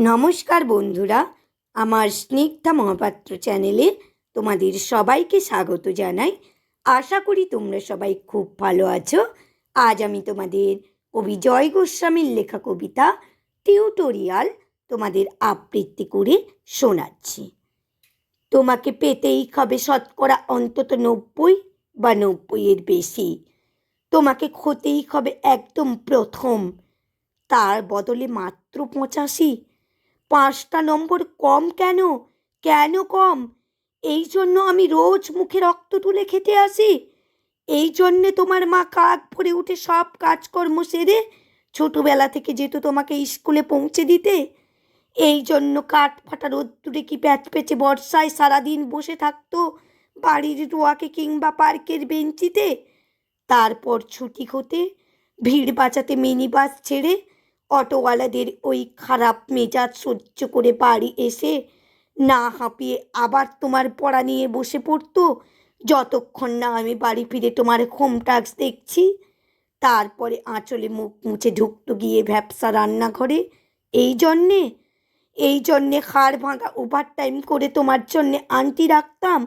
নমস্কার বন্ধুরা, আমার স্নিগ্ধা মহাপাত্র চ্যানেলে তোমাদের সবাইকে স্বাগত জানাই। আশা করি তোমরা সবাই খুব ভালো আছো। আজ আমি তোমাদের কবি জয় গোস্বামীর লেখা কবিতা, টিউটোরিয়াল তোমাদের আবৃত্তি করে শোনাচ্ছি। তোমাকে পেতেই হবে শতকরা অন্তত নব্বই বা নব্বইয়ের বেশি। তোমাকে হতেই হবে একদম প্রথম। তার বদলে মাত্র পঁচাশি পাঁচটা নম্বর কম কেন? কেন কম? এই জন্য আমি রোজ মুখে রক্ত তুলে খেতে আসি। এই জন্যে তোমার মা কাক ভরে উঠে সব কাজকর্ম সেরে ছোটোবেলা থেকে যেত তোমাকে স্কুলে পৌঁছে দিতে। এই জন্য কাঠ ফাটা রোদ্দুরে কি প্যাচ পেঁচে বর্ষায় সারাদিন বসে থাকতো বাড়ির রোয়াকে কিংবা পার্কের বেঞ্চিতে? তারপর ছুটি হতে, ভিড় বাঁচাতে মিনি বাস ছেড়ে অটোওয়ালাদের ওই খারাপ মেজাজ সহ্য করে বাড়ি এসে না হাঁপিয়ে আবার তোমার পড়া নিয়ে বসে পড়তো? যতক্ষণ না আমি বাড়ি ফিরে তোমার হোম টাস্ক দেখছি। তারপরে আঁচলে মুখ মুছে ঢুকতো গিয়ে ভ্যাপসা রান্নাঘরে। এই জন্যে? এই জন্যে হাড় ভাঙা ওভার টাইম করে তোমার জন্যে আন্টি রাখতাম?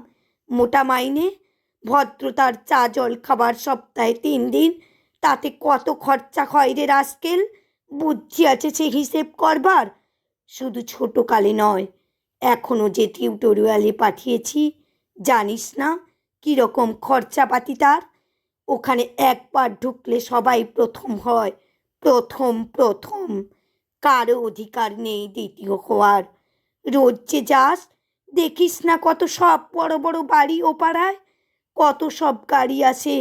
মোটা মাইনে? ভদ্রতার চা জল খাবার সপ্তাহে তিন দিন? তাতে কত খরচা হয় রে রাস্কেল? বুদ্ধি আছে সে হিসেব করবার? শুধু ছোটোকালে নয় এখনও যে টিউটোরিয়ালে পাঠিয়েছি, জানিস না কীরকম খরচাপাতি তার? ওখানে একবার ঢুকলে সবাই প্রথম হয়, প্রথম প্রথম। কারও অধিকার নেই দ্বিতীয় হওয়ার। রোজ যে যাস, দেখিস না কত সব বড় বড় বাড়ি ও পাড়ায়? কত সব গাড়ি আসে,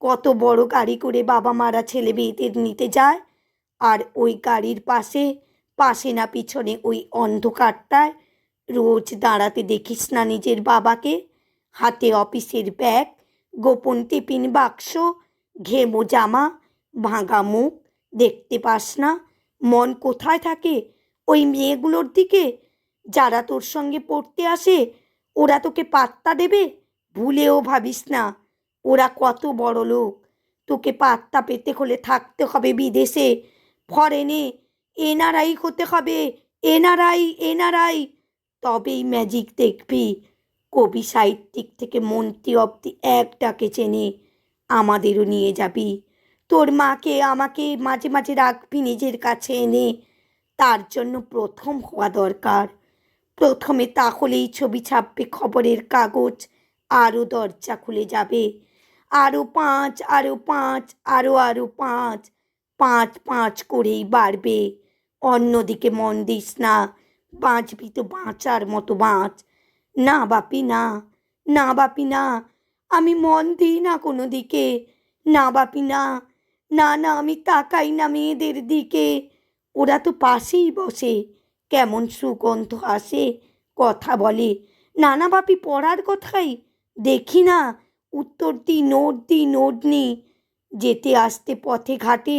কত বড় গাড়ি করে বাবা মারা ছেলে মেয়েদের নিতে যায়? আর ওই গাড়ির পাশে পাশে না পিছনে ওই অন্ধকারটায় রোজ দাঁড়াতে দেখিস না নিজের বাবাকে। হাতে অফিসের ব্যাগ, গোপন টিফিন বাক্স, ঘেমো জামা, ভাঙা মুখ, দেখতে পাস না, মন কোথায় থাকে? ওই মেয়েগুলোর দিকে? যারা তোর সঙ্গে পড়তে আসে, ওরা তোকে পাত্তা দেবে? ভুলেও ভাবিস না, ওরা কত বড় লোক তোকে পাত্তা পেতে হলে থাকতে হবে বিদেশে। ফরেনে এনআরআই হতে হবে এনআরআই এনআরআই তবেই ম্যাজিক দেখবি। কবি সাহিত্যিক থেকে মন্ত্রী অব্দি এক ডাকে চেনে, আমাদেরও নিয়ে যাবি। তোর মাকে আমাকে মাঝে মাঝে রাখবি নিজের কাছে এনে। তার জন্য প্রথম হওয়া দরকার। প্রথমে তাহলেই ছবি ছাপবে, খবরের কাগজ, আরও দরজা খুলে যাবে। আরও পাঁচ আরও পাঁচ, আরও আরও পাঁচ। পাঁচ পাঁচ করেই বাড়বে। অন্যদিকে মন দিস না, বাঁচবি তো বাঁচার মতো বাঁচ। না বাপি, না না বাপি, না, আমি মন দিই না কোনো দিকে না বাপি, না না না, আমি তাকাই না মেয়েদের দিকে। ওরা তো পাশেই বসে, কেমন সুগন্ধ আসে, কথা বলে। নানা বাপি পড়ার কথাই দেখি না, উত্তর দিই, নোট দিই, নোট নি যেতে আসতে পথে ঘাটে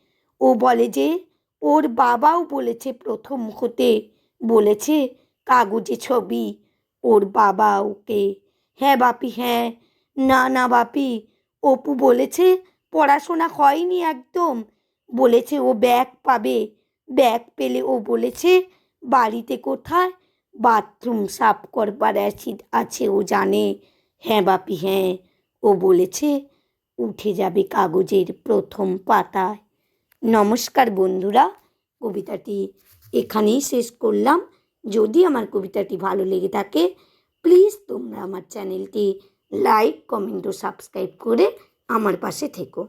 ও বলে যে, ওর বাবাও বলেছে প্রথম হতে, বলেছে কাগজে ছবি, ওর বাবা ওকে। হ্যাঁ বাপি হ্যাঁ। না না বাপি, অপু বলেছে পড়াশোনা হয়নি একদম। বলেছে ও ব্যাগ পাবে। ব্যাগ পেলে ও বলেছে বাড়িতে কোথায়? বাথরুম সাফ করবার অ্যাসিড আছে, ও জানে। হ্যাঁ বাপি হ্যাঁ। ও বলেছে উঠে যাবে কাগজের প্রথম পাতায়। নমস্কার বন্ধুরা, কবিতাটি এখানেই শেষ করলাম। যদি আমার কবিতাটি ভালো লেগে থাকে প্লিজ তোমরা আমার চ্যানেলটি লাইক কমেন্ট ও সাবস্ক্রাইব করে আমার পাশে থেকো।